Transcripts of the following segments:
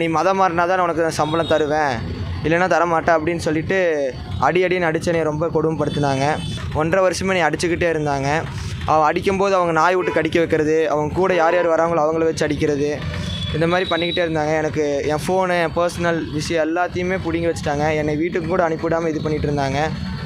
நீ மதம் மாறினா தான் உனக்கு நான் சம்பளம் தருவேன். இல்லைன்னா தரமாட்டேன் அப்படின்னு சொல்லிட்டு அடி அடின்னு அடிச்சு என்னை ரொம்ப கொடுமைப்படுத்தினாங்க. ஒன்றரை வருஷமே நீ அடிச்சுக்கிட்டே இருந்தாங்க. அவன் அடிக்கும்போது அவங்க நாய் விட்டு கடிக்க வைக்கிறது அவங்க கூட யார் யார் வராங்களோ அவங்கள வச்சு அடிக்கிறது இந்த மாதிரி பண்ணிக்கிட்டே இருந்தாங்க. எனக்கு என் ஃபோனு என் பர்சனல் விஷயம் எல்லாத்தையுமே பிடுங்கி வச்சுட்டாங்க. என்னை வீட்டுக்கு கூட அனுப்பிவிடாமல் இது பண்ணிகிட்டு இருந்தாங்க.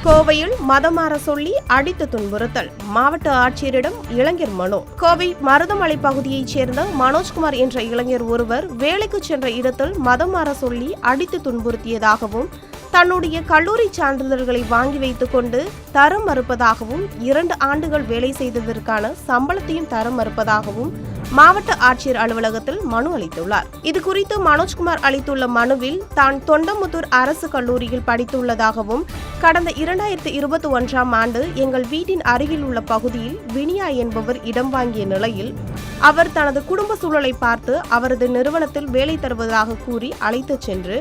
கோவையில் மதம் மாற சொல்லி அடித்து துன்புறுத்தல். மாவட்ட ஆட்சியரிடம் இளைஞர் மனு. கோவை மருதமலை பகுதியைச் சேர்ந்த மனோஜ்குமார் என்ற இளைஞர் ஒருவர் வேலைக்கு சென்ற இடத்தில் மதம் மாற சொல்லி அடித்து துன்புறுத்தியதாகவும் தன்னுடைய கல்லூரி சான்றிதழ்களை வாங்கி வைத்துக்கொண்டு தரம் மறுப்பதாகவும் இரண்டு ஆண்டுகள் வேலை செய்ததற்கான சம்பளத்தையும் தரம் மறுப்பதாகவும் மாவட்ட ஆட்சியர் அலுவலகத்தில் மனு அளித்துள்ளார். இது குறித்து மனோஜ்குமார் அளித்துள்ள மனுவில் தான் தொண்டமுத்தூர் அரசு கல்லூரியில் படித்துள்ளதாகவும் கடந்த இரண்டாயிரத்தி இருபத்தி ஒன்றாம் ஆண்டு எங்கள் வீட்டின் அருகில் உள்ள பகுதியில் வினியா என்பவர் இடம் வாங்கிய நிலையில் அவர் தனது குடும்ப சூழலை பார்த்து அவரது நிறுவனத்தில் வேலை தருவதாக கூறி அழைத்துச் சென்று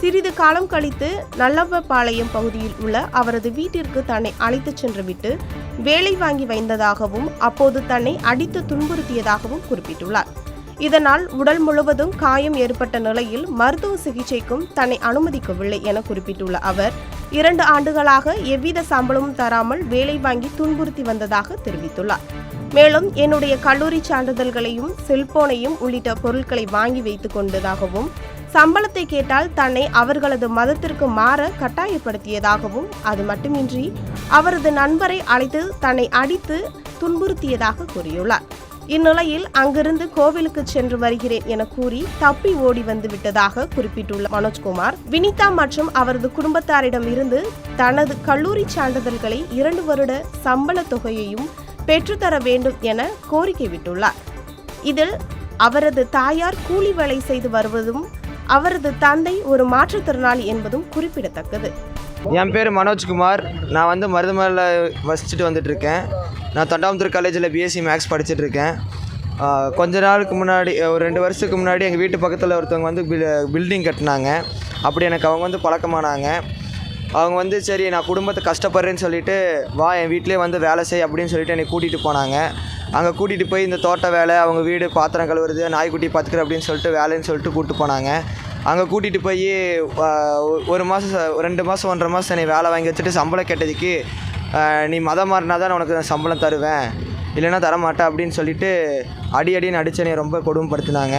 சிறிது காலம் கழித்து நல்லவப்பாளையம் பகுதியில் உள்ள அவரது வீட்டிற்கு தன்னை அழைத்துச் சென்றுவிட்டு வேலை வாங்கி வைந்ததாகவும் அப்போது தன்னை அடித்து துன்புறுத்தியதாகவும் குறிப்பிட்டுள்ளார். இதனால் உடல் முழுவதும் காயம் ஏற்பட்ட நிலையில் மருத்துவ சிகிச்சைக்கும் தன்னை அனுமதிக்கவில்லை என குறிப்பிட்டுள்ள அவர் இரண்டு ஆண்டுகளாக எவ்வித சம்பளமும் தராமல் வேலை வாங்கி துன்புறுத்தி வந்ததாக தெரிவித்துள்ளார். மேலும் என்னுடைய கல்லூரி சான்றிதழ்களையும் செல்போனையும் உள்ளிட்ட பொருட்களை வாங்கி வைத்துக் கொண்டதாகவும் சம்பளத்தை கேட்டால் தன்னை அவர்களது மதத்திற்கு மாற கட்டாயப்படுத்தியதாகவும் அது மட்டுமின்றி அவரது நண்பரை அழைத்து தன்னை அடித்து துன்புறுத்தியதாக கூறியுள்ளார். இந்நிலையில் அங்கிருந்து கோவிலுக்கு சென்று வருகிறேன் என கூறி தப்பி ஓடி வந்து விட்டதாக குறிப்பிட்டுள்ள மனோஜ்குமார் வினிதா மற்றும் அவரது குடும்பத்தாரிடம் இருந்து தனது கல்லூரி சான்றிதழ்களை இரண்டு வருட சம்பள தொகையையும் பெற்றுத்தர வேண்டும் என கோரிக்கை விட்டுள்ளார். இதில் அவரது தாயார் கூலி வேலை செய்து வருவதும் அவரது தந்தை ஒரு மாற்றுத்திறனாளி என்பதும் குறிப்பிடத்தக்கது. என் பேர் மனோஜ்குமார் நான் வந்து மருதமலையில் வசிச்சுட்டு வந்துட்டுருக்கேன். நான் தொண்டாமுத்தூர் காலேஜில் பிஎஸ்சி மேக்ஸ் படிச்சுட்ருக்கேன் கொஞ்ச நாளுக்கு முன்னாடி ஒரு ரெண்டு வருஷத்துக்கு முன்னாடி எங்கள் வீட்டு பக்கத்தில் ஒருத்தவங்க வந்து பில் பில்டிங் கட்டினாங்க. அப்படி எனக்கு அவங்க வந்து பழக்கமானாங்க. அவங்க வந்து சரி நான் குடும்பத்தை கஷ்டப்படுறேன்னு சொல்லிட்டு வா என் வீட்டிலே வந்து வேலை செய் அப்படின்னு சொல்லிட்டு என்னை கூட்டிகிட்டு போனாங்க. அங்கே கூட்டிகிட்டு போய் இந்த தோட்ட வேலை அவங்க வீடு பாத்திரம் கழுவுறது நாய்க்குட்டி பார்த்துக்கிற அப்படின்னு சொல்லிட்டு வேலைன்னு சொல்லிட்டு கூப்பிட்டு போனாங்க. அங்கே கூட்டிகிட்டு போய் ஒரு மாதம் ரெண்டு மாதம் ஒன்றரை மாதம் நீ வேலை வாங்கி வச்சுட்டு சம்பளம் கேட்டதுக்கு நீ மதம் மாறினா தான் உனக்கு நான் சம்பளம் தருவேன். இல்லைன்னா தரமாட்டேன் அப்படின்னு சொல்லிட்டு அடி அடின்னு அடித்து என்னை ரொம்ப கொடுமைப்படுத்தினாங்க.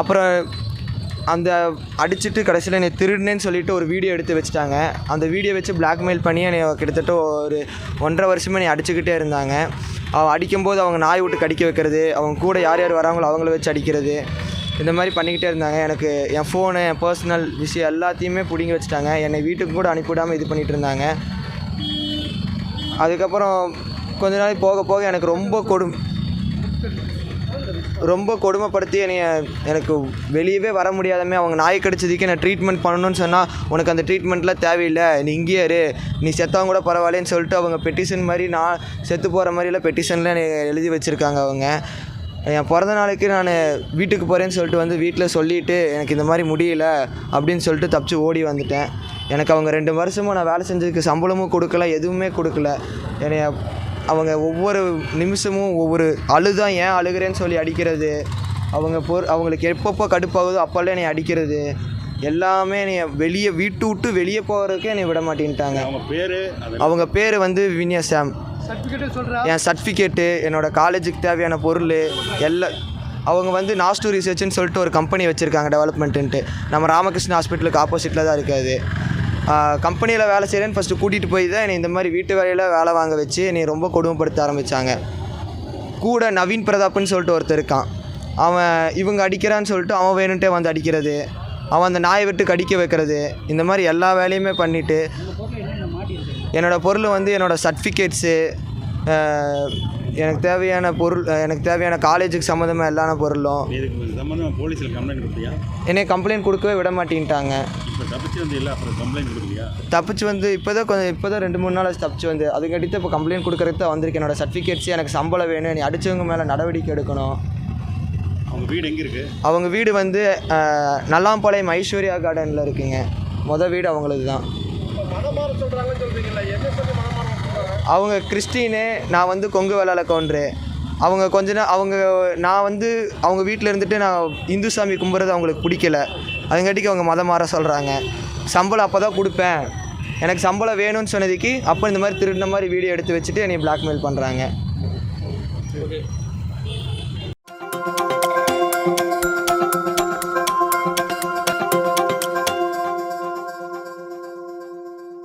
அப்புறம் அந்த அடிச்சுட்டு கடைசியில் என்னை திருடுனேன்னு சொல்லிட்டு ஒரு வீடியோ எடுத்து வச்சுட்டாங்க. அந்த வீடியோ வச்சு பிளாக்மெயில் பண்ணி என்னை கிட்டத்தட்ட ஒரு ஒன்றரை வருஷமே என்னை அடிச்சுக்கிட்டே இருந்தாங்க. அவன் அடிக்கும்போது அவங்க நாய் விட்டு கடிக்க வைக்கிறது அவங்க கூட யார் யார் வராங்களோ அவங்கள வச்சு அடிக்கிறது இந்த மாதிரி பண்ணிக்கிட்டே இருந்தாங்க. எனக்கு என் ஃபோனு என் பர்சனல் விஷயம் எல்லாத்தையுமே பிடுங்கி வச்சுட்டாங்க. என்னை வீட்டுக்கு கூட அனுப்பிவிடாமல் இது பண்ணிகிட்டு இருந்தாங்க. அதுக்கப்புறம் கொஞ்ச நாள் போக போக எனக்கு ரொம்ப கொடும். ரொம்ப கொடுமைப்படுத்தி என்னைய எனக்கு வெளியவே வர முடியாதமே அவங்க நாய் கடிச்சதுக்கு நான் ட்ரீட்மெண்ட் பண்ணணும்னு சொன்னால் உனக்கு அந்த ட்ரீட்மெண்ட்லாம் தேவையில்லை நீ இங்கேயே இரு நீ செத்தவங்க கூட பரவாயில்லன்னு சொல்லிட்டு அவங்க பெட்டிஷன் மாதிரி நான் செத்து போகிற மாதிரிலாம் பெட்டிஷனில் எழுதி வச்சுருக்காங்க அவங்க. என் பிறந்த நாளைக்கு நான் வீட்டுக்கு போகிறேன்னு சொல்லிட்டு வந்து வீட்டில் சொல்லிவிட்டு எனக்கு இந்த மாதிரி முடியல அப்படின்னு சொல்லிட்டு தப்பிச்சு ஓடி வந்துட்டேன். எனக்கு அவங்க ரெண்டு வருஷமும் நான் வேலை செஞ்சதுக்கு சம்பளமும் கொடுக்கல எதுவுமே கொடுக்கல. என்னைய அவங்க ஒவ்வொரு நிமிஷமும் ஒவ்வொரு அழுதான் ஏன் அழுகிறேன்னு சொல்லி அடிக்கிறது. அவங்க பொ அவங்களுக்கு எப்பப்போ கடுப்பாகுதோ அப்போல்லாம் என்னை அடிக்கிறது. எல்லாமே என்னை வெளியே வீட்டு விட்டு வெளியே போகிறதுக்கே என்னை விட மாட்டேன்ட்டாங்க. அவங்க பேர் அவங்க பேர் வந்து வின்யா சாம். என் சர்டிஃபிகேட்டு என்னோட காலேஜுக்கு தேவையான பொருள் எல்லா அவங்க வந்து நாஸ்டூ ரிசர்ச்னு சொல்லிட்டு ஒரு கம்பெனி வச்சுருக்காங்க டெவலப்மெண்ட்டுன்ட்டு நம்ம ராமகிருஷ்ண ஹாஸ்பிட்டலுக்கு ஆப்போசிட்டில் தான் இருக்காது கம்பெனியில் வேலை செய்கிறேன்னு ஃபஸ்ட்டு கூட்டிகிட்டு போய் தான் என்னை இந்த மாதிரி வீட்டு வேலையில் வேலை வாங்க வச்சு என்னை ரொம்ப கொடுமைப்படுத்த ஆரம்பித்தாங்க கூட நவீன் பிரதாப்னு சொல்லிட்டு ஒருத்தர் இருக்கான். அவன் இவங்க அடிக்கிறான்னு சொல்லிட்டு அவன் வேணுன்ட்டே வந்து அடிக்கிறது. அவன் அந்த நாயை விட்டு கடிக்க வைக்கிறது. இந்த மாதிரி எல்லா வேலையுமே பண்ணிவிட்டு என்னோடய பொருள் வந்து என்னோடய சர்டிஃபிகேட்ஸு எனக்கு தேவையான பொருள் எனக்கு தேவையான காலேஜுக்கு சம்மந்தமாக எல்லா பொருளும். என்னை கம்ப்ளைண்ட் கொடுக்கவே விட மாட்டேன்ட்டாங்க. தப்பிச்சு வந்து இல்லை அப்புறம் கம்ப்ளைண்ட் கொடுக்கலையா? தப்பிச்சு வந்து இப்போ தான் கொஞ்சம் இப்போ தான் ரெண்டு மூணு நாள் தப்பிச்சு வந்து. அதுக்கடுத்து இப்போ கம்ப்ளைண்ட் கொடுக்கறதுக்கு தான் வந்திருக்கேன். என்னோடய சர்டிஃபிகேட்ஸ் எனக்கு சம்பளம் வேணும். நீ அடித்தவங்க மேலே நடவடிக்கை எடுக்கணும். அவங்க வீடு எங்கே இருக்குது அவங்க வீடு வந்து நல்லாம்பாளையம் ஐஸ்வர்யா கார்டனில் இருக்குங்க. மொதல் வீடு அவங்களது தான் அவங்க கிறிஸ்டினு நான் வந்து கொங்கு வேளாள கவுண்ட்ரு. அவங்க கொஞ்ச நாள் அவங்க நான் வந்து அவங்க வீட்டில் இருந்துட்டு நான் இந்து சாமி கும்பிட்றது அவங்களுக்கு பிடிக்கல. அதுங்காட்டிக்கு அவங்க மதம் மாற சொல்கிறாங்க சம்பளம் அப்போ தான் கொடுப்பேன். எனக்கு சம்பளம் வேணும்னு சொன்னதுக்கு அப்போ இந்த மாதிரி திருடின மாதிரி வீடியோ எடுத்து வச்சுட்டு என்னை பிளாக்மெயில் பண்ணுறாங்க